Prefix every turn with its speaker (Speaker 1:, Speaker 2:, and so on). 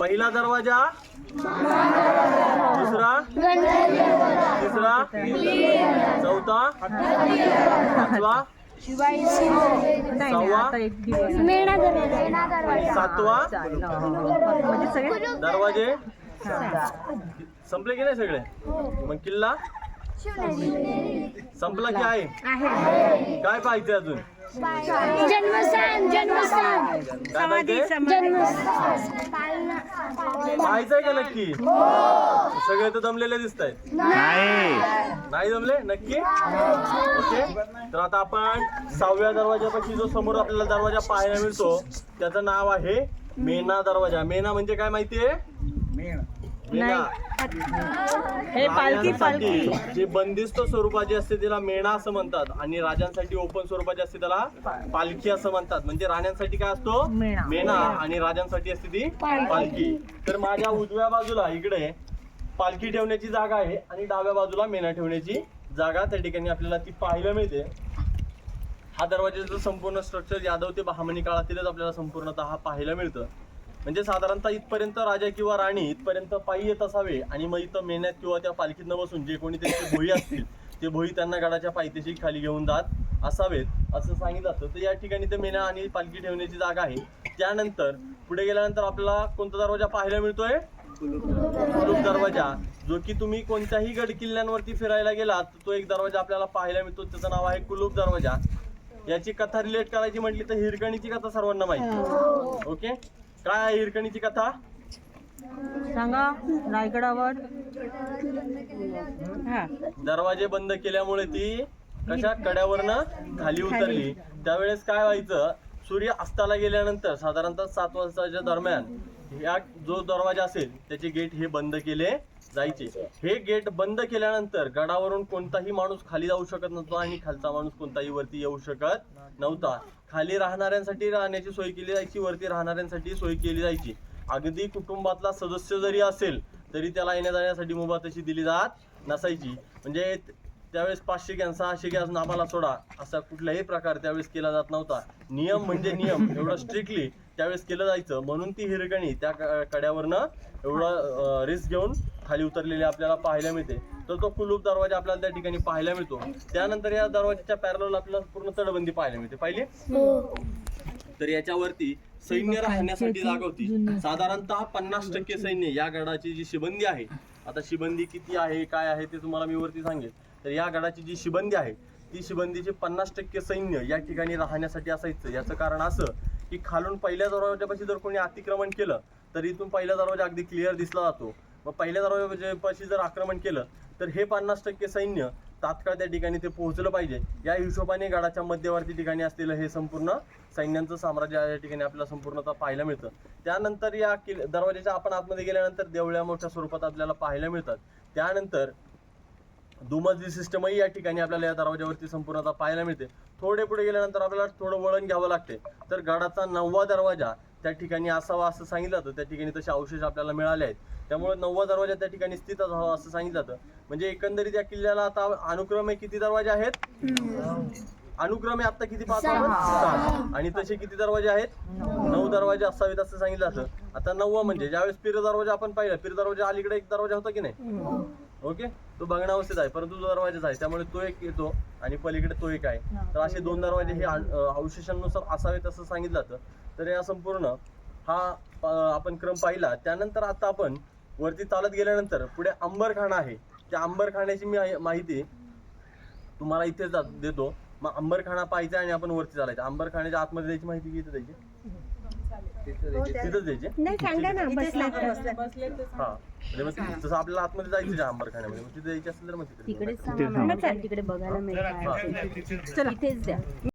Speaker 1: पहिला दरवाजा. दुसरा. तिसरा. चौथा. पाचवा. सातवा. दरवाजे. संपले की नाही सगळे? मग किल्ला? संपला की आहे? काय पाहिजे अजून?
Speaker 2: जन्मस्थान
Speaker 1: पाहायचंय का नक्की? सगळे तर दमलेले दिसत आहेत. नाही. जमले नक्की? ओके. तर आता आपण सहाव्या दरवाजापाशी जो समोर आपल्याला दरवाजा पाहायला मिळतो त्याचं नाव आहे मेना दरवाजा. मेना म्हणजे काय माहितीये मेना.
Speaker 3: हे पालखी पालखी.
Speaker 1: जे बंदिस्त स्वरूपाची असते त्याला मेणा असं म्हणतात आणि राजांसाठी ओपन स्वरूपाची असते त्याला पालखी असं म्हणतात. म्हणजे राण्यांसाठी काय असतो?
Speaker 3: मेणा.
Speaker 1: मेणा. आणि राजांसाठी असते ती पालखी. तर माझ्या उजव्या बाजूला इकडे पालखी ठेवण्याची जागा आहे आणि डाव्या बाजूला मेणा ठेवण्याची जागा त्या ठिकाणी आपल्याला ती पाहायला मिळते. हा दरवाजाचं संपूर्ण स्ट्रक्चर यादव ते बहामनी काळातीलच आपल्याला संपूर्णतः पाहायला मिळतं. म्हणजे साधारणतः इथपर्यंत राजा किंवा राणी इथपर्यंत पायी येत असावे आणि मग इथं मेहनत किंवा त्या पालखीत बसून जे कोणी त्यांचे भोई असतील ते भोई त्यांना गडाच्या पायथ्याशी खाली घेऊन जात असावेत असं सांगितलं जातं. तर या ठिकाणी ते मेना आणि पालखी ठेवण्याची जागा आहे. त्यानंतर पुढे गेल्यानंतर आपल्याला कोणता दरवाजा पाहायला मिळतोय? कुलूप दरवाजा. जो की तुम्ही कोणत्याही गड किल्ल्यांवरती फिरायला गेलात तो एक दरवाजा आपल्याला पाहायला मिळतो. त्याचं नाव आहे कुलूप दरवाजा. याची कथा रिलेट करायची म्हटली तर हिरकणीची कथा सर्वांना माहिती. ओके काय हिरकणीची कथा?
Speaker 3: सांगा रायगडावर. हा.
Speaker 1: दरवाजे बंद केल्यामुळे ती कशा कड्यावरनं खाली उतरली? त्यावेळेस काय व्हायचं? सूर्य अस्ताला गेल्यानंतर साधारणतः सात वाजताच्या दरम्यान या जो दरवाजा असेल त्याचे गेट हे बंद केले. जायचे. हे गेट बंद केल्यानंतर गडावरून कोणताही माणूस खाली जाऊ शकत नव्हता आणि खालचा माणूस कोणताही वरती येऊ शकत नव्हता. खाली राहणाऱ्यांसाठी राहण्याची सोय केली जायची वरती राहणाऱ्यांसाठी सोय केली जायची. अगदी कुटुंबातला सदस्य जरी असेल तरी त्याला येण्या जाण्यासाठी मुभा तशी दिली जात नसायची. म्हणजे त्यावेळेस पाचशे गॅस सहाशे गॅस नामाला सोडा. असा कुठलाही प्रकार त्यावेळेस केला जात नव्हता. नियम म्हणजे नियम. एवढं स्ट्रिक्टली त्यावेळेस केलं जायचं. म्हणून ती हिरकणी त्या कड्यावरनं एवढं रिस्क घेऊन खाली उतरलेली आपल्याला पाहायला मिळते. तर तो कुलूप दरवाजा आपल्याला त्या ठिकाणी पाहायला मिळतो. त्यानंतर या दरवाजाच्या पॅरल आपल्याला पूर्ण तटबंदी पाहायला मिळते. पाहिली? तर याच्यावरती सैन्य राहण्यासाठी जागा होती साधारणतः पन्नास टक्के सैन्य या गडाची जी शिबंदी आहे. आता शिबंदी किती आहे काय आहे ते तुम्हाला मी वरती सांगेन तर या गडाची जी शिबंदी आहे ती शिबंदीचे पन्नास टक्के सैन्य या ठिकाणी राहण्यासाठी असायचं. याचं कारण असं की खालून पहिल्या दरवाजापाशी जर कोणी अतिक्रमण केलं तर इथून पहिला दरवाजा अगदी क्लिअर दिसला जातो. मग पहिल्या दरवाजापाशी जर आक्रमण केलं तर हे पन्नास टक्के सैन्य तात्काळ त्या ठिकाणी ते पोहोचलं पाहिजे. या हिशोबाने गडाच्या मध्यवर्ती ठिकाणी असलेलं हे संपूर्ण सैन्यांचं साम्राज्य या ठिकाणी आपल्याला संपूर्णतः पाहायला मिळतं. त्यानंतर या किल्ल दरवाजाच्या आपण आतमध्ये गेल्यानंतर देवळ्या मोठ्या स्वरूपात आपल्याला पाहायला मिळतात. त्यानंतर दुमजली सिस्टमही या ठिकाणी आपल्याला या दरवाजावरती संपूर्णतः पाहायला मिळते. थोडे पुढे गेल्यानंतर आपल्याला थोडं वळण घ्यावं लागते. तर गडाचा नववा दरवाजा त्या ठिकाणी असावा असं सांगितलं जातं. त्या ठिकाणी तसे अवशेष आपल्याला मिळाले आहेत. त्यामुळे नववा दरवाजा त्या ठिकाणी स्थित असावा असं सांगितलं जातं. म्हणजे एकंदरीत या किल्ल्याला आता अनुक्रमे किती दरवाजे आहेत? अनुक्रमे आता किती सात आणि तसे किती दरवाजे आहेत? नऊ दरवाजे असावेत असं सांगितलं जातं. आता नववा म्हणजे ज्यावेळेस पीर दरवाजा आपण पाहिला पीर दरवाजा अलीकडे एक दरवाजा होता की नाही? ओके? तो भग्नावस्थेत आहे परंतु तो दरवाजाच आहे त्यामुळे तो एक येतो आणि पलीकडे तो एक आहे. तर असे दोन दरवाजे हे अवशेषांनुसार असावेत असं सांगितलं जातं. तर या संपूर्ण हा आपण क्रम पाहिला. त्यानंतर आता आपण वरती चालत गेल्यानंतर पुढे अंबरखाना आहे. त्या अंबरखान्याची मी माहिती तुम्हाला इथे जा- देतो. मग अंबरखाना पाहायचा आणि आपण वरती चालायचं. अंबरखान्याच्या आतमध्ये द्यायची माहिती किती द्यायची? द्यायची?
Speaker 3: सांगा ना बसला
Speaker 1: हा. म्हणजे मग तसं आपल्याला आतमध्ये जायचं त्या अंबरखान्यामध्ये मग तिथे द्यायची असेल तर मग तिकडे
Speaker 3: तिकडे सांगा ना, तिकडे बघायला मिळेल
Speaker 1: हा.
Speaker 3: इथेच द्या.